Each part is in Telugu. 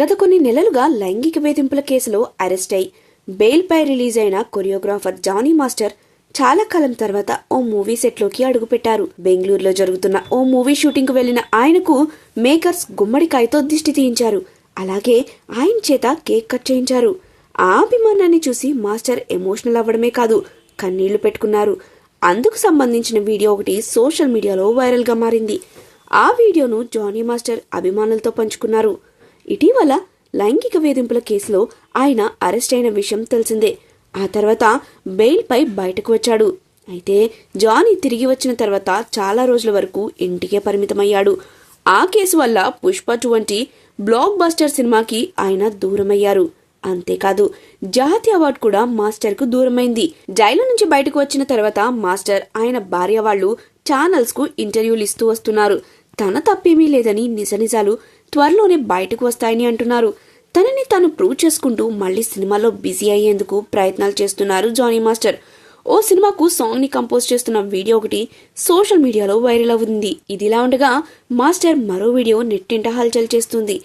గత కొన్ని నెలలుగా లైంగిక వేధింపుల కేసులో అరెస్ట్ అయి బెయిల్పై రిలీజ్ అయిన కొరియోగ్రాఫర్ జానీ మాస్టర్ చాలా కాలం తర్వాత ఓ మూవీ సెట్లోకి అడుగుపెట్టారు. బెంగళూరులో జరుగుతున్న ఓ మూవీ షూటింగ్కు వెళ్ళిన ఆయనకు మేకర్స్ గుమ్మడికాయతో దిష్టి తీయించారు. అలాగే ఆయన చేత కేక్ కట్ చేయించారు. ఆ అభిమానాన్ని చూసి మాస్టర్ ఎమోషనల్ అవ్వడమే కాదు కన్నీళ్ళు పెట్టుకున్నారు. అందుకు సంబంధించిన వీడియో ఒకటి సోషల్ మీడియాలో వైరల్గా మారింది. ఆ వీడియోను జానీ మాస్టర్ అభిమానులతో పంచుకున్నారు. ఇటీవల లైంగిక వేధింపుల కేసులో ఆయన అరెస్ట్ అయిన విషయం తెలిసిందే. ఆ తర్వాత బెయిల్పై బయటకు వచ్చాడు. అయితే జానీ తిరిగి వచ్చిన తర్వాత చాలా రోజుల వరకు ఇంటికే పరిమితమయ్యాడు. ఆ కేసు వల్ల పుష్ప వంటి బ్లాక్ బస్టర్ సినిమాకి ఆయన దూరమయ్యారు. అంతేకాదు జాతీయ అవార్డు కూడా మాస్టర్కు దూరమైంది. జైలు నుంచి బయటకు వచ్చిన తర్వాత మాస్టర్ ఆయన భార్య వాళ్ళు ఛానల్స్కు ఇంటర్వ్యూలు ఇస్తూ వస్తున్నారు. తన తప్పేమీ లేదని నిజ నిజాలు త్వరలోనే బయటకు వస్తాయని అంటున్నారు. తనని తాను ప్రూవ్ చేసుకుంటూ మళ్ళీ సినిమాలో బిజీ అయ్యేందుకు ప్రయత్నాలు చేస్తున్నారు జానీ మాస్టర్. ఓ సినిమాకు సాంగ్ని కంపోజ్ చేస్తున్న వీడియో ఒకటి సోషల్ మీడియాలో వైరల్ అవుతుంది. ఇదిలా ఉండగా మాస్టర్ మరో వీడియో నెట్టింట హల్చల్ చేస్తుంది.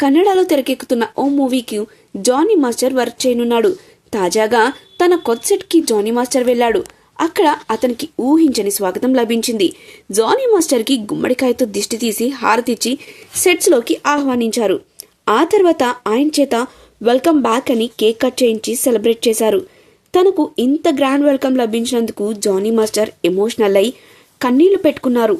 కన్నడలో తెరకెక్కుతున్న ఓ మూవీకి జానీ మాస్టర్ వర్క్ చేయనున్నాడు. తాజాగా తన కొత్త సెట్కి జానీ మాస్టర్ వెళ్ళాడు. అక్కడ అతనికి ఊహించని స్వాగతం లభించింది. జానీ మాస్టర్కి గుమ్మడికాయతో దిష్టి తీసి హారతిచ్చి సెట్స్లోకి ఆహ్వానించారు. ఆ తర్వాత ఆయన చేత వెల్కమ్ బ్యాక్ అని కేక్ కట్ చేయించి సెలబ్రేట్ చేశారు. తనకు ఇంత గ్రాండ్ వెల్కమ్ లభించినందుకు జానీ మాస్టర్ ఎమోషనల్ అయి కన్నీళ్ళు పెట్టుకున్నారు.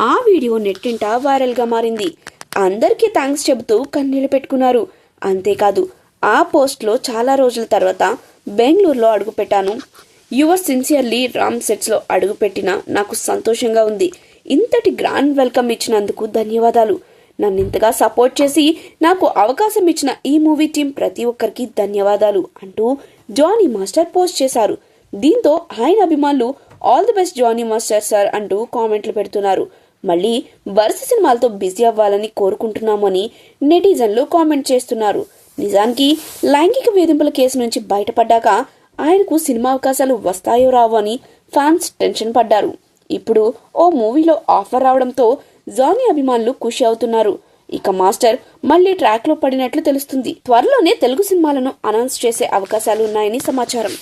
ఆ వీడియో నెట్టింట వైరల్గా మారింది. అందరికీ థ్యాంక్స్ చెబుతూ కన్నీళ్ళు పెట్టుకున్నారు. అంతేకాదు ఆ పోస్ట్లో చాలా రోజుల తర్వాత బెంగళూరులో అడుగుపెట్టాను. యువర్ సిన్సియర్లీ రామ్ సెట్స్లో అడుగుపెట్టిన నాకు సంతోషంగా ఉంది. ఇంతటి గ్రాండ్ వెల్కమ్ ఇచ్చినందుకు ధన్యవాదాలు. నన్ను ఇంతగా సపోర్ట్ చేసి నాకు అవకాశం ఇచ్చిన ఈ మూవీ టీం ప్రతి ఒక్కరికి ధన్యవాదాలు అంటూ జానీ మాస్టర్ పోస్ట్ చేశారు. దీంతో ఆయన అభిమానులు all the best Jani master sir అంటూ కామెంట్లు పెడుతున్నారు. మళ్ళీ వరుస సినిమాలతో బిజీ అవ్వాలని కోరుకుంటున్నామని నెటిజన్లు కామెంట్ చేస్తున్నారు. నిజానికి లైంగిక వేధింపుల కేసు నుంచి బయటపడ్డాక ఆయనకు సినిమా అవకాశాలు వస్తాయో రావో అని ఫ్యాన్స్ టెన్షన్ పడ్డారు. ఇప్పుడు ఓ మూవీలో ఆఫర్ రావడంతో జానీ అభిమానులు ఖుషి అవుతున్నారు. ఇక మాస్టర్ మళ్ళీ ట్రాక్లో పడినట్లు తెలుస్తుంది. త్వరలోనే తెలుగు సినిమాలను అనౌన్స్ చేసే అవకాశాలు ఉన్నాయని సమాచారం.